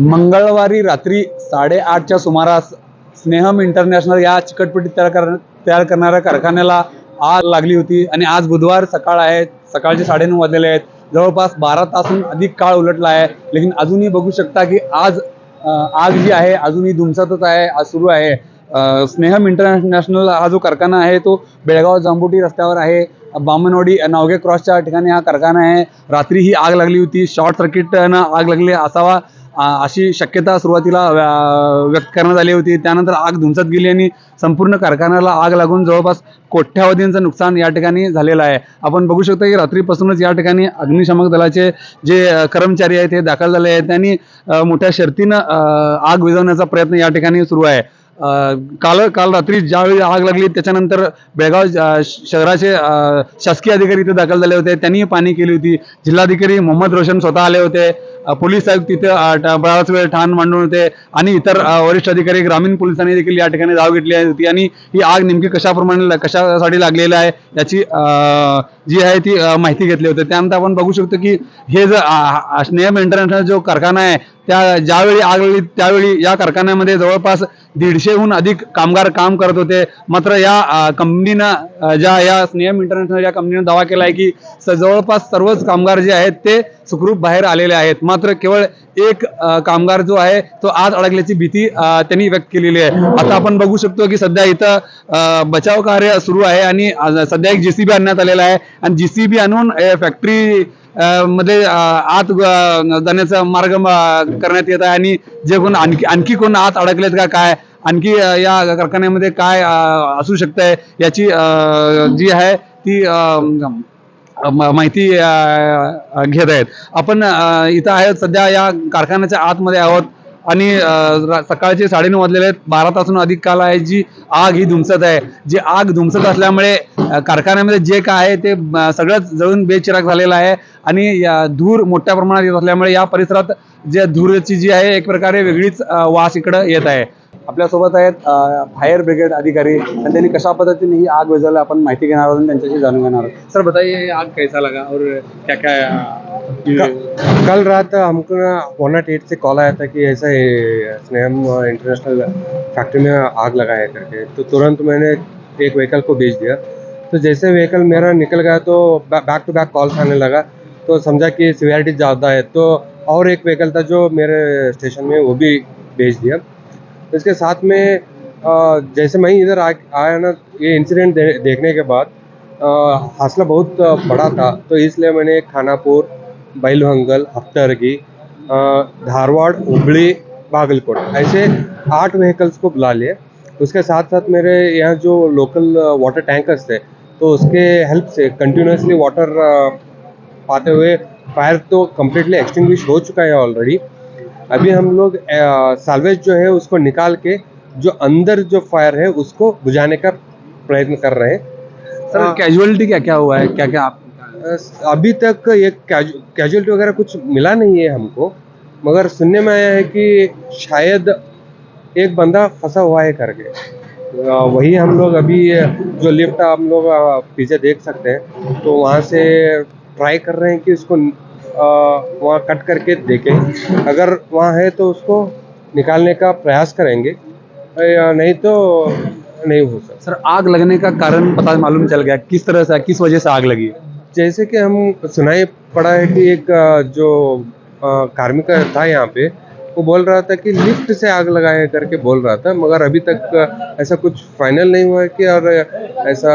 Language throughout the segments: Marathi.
मंगळवारी रात्री साडेआठच्या सुमारास स्नेहम इंटरनॅशनल या चिकटपट्टी तयार कर तयार करणाऱ्या कारखान्याला आग लागली होती आणि आज बुधवार सकाळ आहे सकाळचे साडेनऊ वाजलेले आहेत. जवळपास बारा तासून अधिक काळ उलटला आहे. लेकिन अजूनही बघू शकता की आज आग जी आहे अजूनही धुमसतच आहे आज सुरू आहे. स्नेहम इंटरनॅशनल हा जो कारखाना आहे तो बेळगाव जांबुटी रस्त्यावर आहे. बामनवाडी नावगे क्रॉसच्या ठिकाणी हा कारखाना आहे. रात्री ही आग लागली होती. शॉर्ट सर्किटनं आग लागली असावा अशी शक्यता सुरुवातीला व्यक्त करण्यात आली होती. त्यानंतर आग धुंचत गेली आणि संपूर्ण कारखान्याला आग लागून जवळपास कोट्यावधींचं नुकसान या ठिकाणी झालेलं आहे. आपण बघू शकतो की रात्रीपासूनच या ठिकाणी अग्निशमक दलाचे जे कर्मचारी आहेत ते दाखल झाले आहेत. त्यांनी मोठ्या शर्तीनं आग विझवण्याचा प्रयत्न या ठिकाणी सुरू आहे. काल काल रात्री ज्यावेळी आग लागली त्याच्यानंतर बेळगाव शहराचे शासकीय अधिकारी इथे दाखल झाले होते. त्यांनी पाणी केली होती. जिल्हाधिकारी मोहम्मद रोशन स्वतः आले होते. पोलीस आयुक्त तिथे बराच वेळ ठाण मांडून होते आणि इतर वरिष्ठ अधिकारी ग्रामीण पोलिसांनी देखील या ठिकाणी धाव घेतली होती आणि ही आग नेमकी कशाप्रमाणे कशासाठी लागलेली आहे याची जी आहे ती माहिती घेतली होती. त्यानंतर आपण बघू शकतो की हे जो स्नेह स्नेहम इंटरनॅशनल जो कारखाना आहे त्या ज्यावेळी आग लागली त्यावेळी या कारखान्यामध्ये जवळपास दीडशेहून अधिक कामगार काम करत होते. मात्र या कंपनीनं ज्या या स्नेहम इंटरनॅशनल या कंपनीनं दावा केला आहे की जवळपास सर्वच कामगार जे आहेत ते सुखरूप बाहेर आलेले आहेत. मात्र केवळ एक कामगार जो आहे तो आज अडकल्याची भीती त्यांनी व्यक्त केलेली आहे. आता आपण बघू शकतो की सध्या इथं बचाव कार्य सुरू आहे आणि सध्या एक जेसीबी आणण्यात आलेला आहे. आणि जीसीबी आणून फॅक्टरी मध्ये आत जाण्याचा मार्ग करण्यात येत आहे आणि जे कोण आणखी आणखी कोण आत अडकलेत का काय? आणखी या कारखान्यामध्ये काय असू शकतंय याची जी आहे ती माहिती घेत आहेत. आपण इथं आहे सध्या या कारखान्याच्या आतमध्ये आहोत. आणि अं, रा- सकाळचे साडेनऊ वाजलेले आहेत. बारा तासून अधिक काल आहे जी आग ही धुमसत आहे. जी आग धुमसत असल्यामुळे कारखान्यामध्ये जे काय आहे ते सगळंच जळून बेचिराग झालेलं आहे. आणि या धूर मोठ्या प्रमाणात येत असल्यामुळे या परिसरात जे धूरची जी आहे एक प्रकारे वेगळीच वास इकडं येत आहे. आपल्यासोबत आहेत फायर ब्रिगेड अधिकारी आणि त्यांनी कशा पद्धतीने ही आग विझवली आपण माहिती घेणार आहोत आणि त्यांच्याशी जाणून घेणार आहोत. सर बताइए आग कैसा लगा और क्या क्या कल रात हमको ना वन नाट एट से कॉल आया था कि ऐसा है स्नेहम इंटरनेशनल फैक्ट्री में आग लगा है करके। तो तुरंत मैंने एक व्हीकल को भेज दिया। तो जैसे व्हीकल मेरा निकल गया तो बैक टू बैक कॉल्स आने लगा। तो समझा कि सिवियरिटी ज़्यादा है। तो और एक व्हीकल था जो मेरे स्टेशन में वो भी भेज दिया। तो इसके साथ में जैसे मैं इधर आया ना ये इंसिडेंट दे, देखने के बाद हादसा बहुत बड़ा था। तो इसलिए मैंने खानापुर बैलहंगल हफ्तरगी धारवाड़ हुबली भागलकोट ऐसे आठ व्हीकल्स को बुला लिए। उसके साथ साथ मेरे यहाँ जो लोकल वाटर टैंकर्स थे तो उसके हेल्प से कंटिन्यूसली वाटर पाते हुए फायर तो कम्प्लीटली एक्सटिंग्विश हो चुका है ऑलरेडी अभी हम लोग साल्वेज जो है उसको निकाल के जो अंदर जो फायर है उसको बुझाने का प्रयत्न कर रहे हैं। सर कैजुअलिटी क्या क्या हुआ है? क्या क्या आप अभी तक ये कैजुअलिटी वगैरह कुछ मिला नहीं है हमको मगर सुनने में आया है कि शायद एक बंदा फंसा हुआ है करके वही हम लोग अभी जो लिफ्ट हम लोग पीछे देख सकते हैं तो वहाँ से ट्राई कर रहे हैं कि उसको वहाँ कट करके देखें। अगर वहाँ है तो उसको निकालने का प्रयास करेंगे। नहीं तो नहीं हो सकता। सर आग लगने का कारण पता मालूम चल गया। किस तरह से किस वजह से आग लगी? जैसे कि हम सुनाई पड़ा है कि एक जो कार्मिक था यहाँ पे वो बोल रहा था कि लिफ्ट से आग लगाया करके बोल रहा था मगर अभी तक ऐसा कुछ फाइनल नहीं हुआ है कि और ऐसा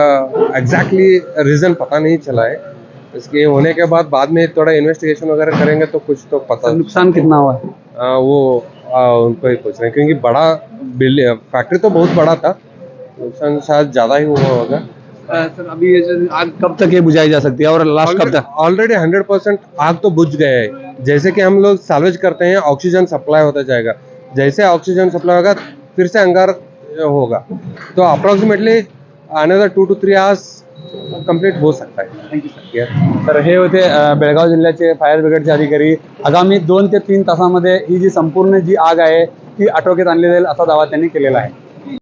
एग्जैक्टली रीज़न पता नहीं चला है। इसके होने के बाद बाद में थोड़ा इन्वेस्टिगेशन वगैरह करेंगे तो कुछ तो पता नुकसान कितना हुआ? है अ, वो अ, उनको ही पूछ रहे हैं क्योंकि बड़ा बिल्डिंग फैक्ट्री तो बहुत बड़ा था। नुकसान शायद ज़्यादा ही हुआ होगा। सर अभी ये आग कब तक ये बुझाई जा सकती है और लास्ट कब तक? ऑलरेडी हंड्रेड परसेंट आग तो बुझ गए है। जैसे कि हम लोग सालवेज करते हैं ऑक्सीजन सप्लाई होता जाएगा। जैसे ऑक्सीजन सप्लाई होगा फिर से अंगार होगा। तो approximately another two two three hours complete हो सकता है। थँक्यू सर तर हे होते बेळगाव जिल्ह्याचे फायर ब्रिगेडचे अधिकारी. आगामी दोन ते तीन तासामध्ये ही जी संपूर्ण जी आग आहे ती आटोक्यात आणली जाईल असा दावा त्यांनी केलेला आहे.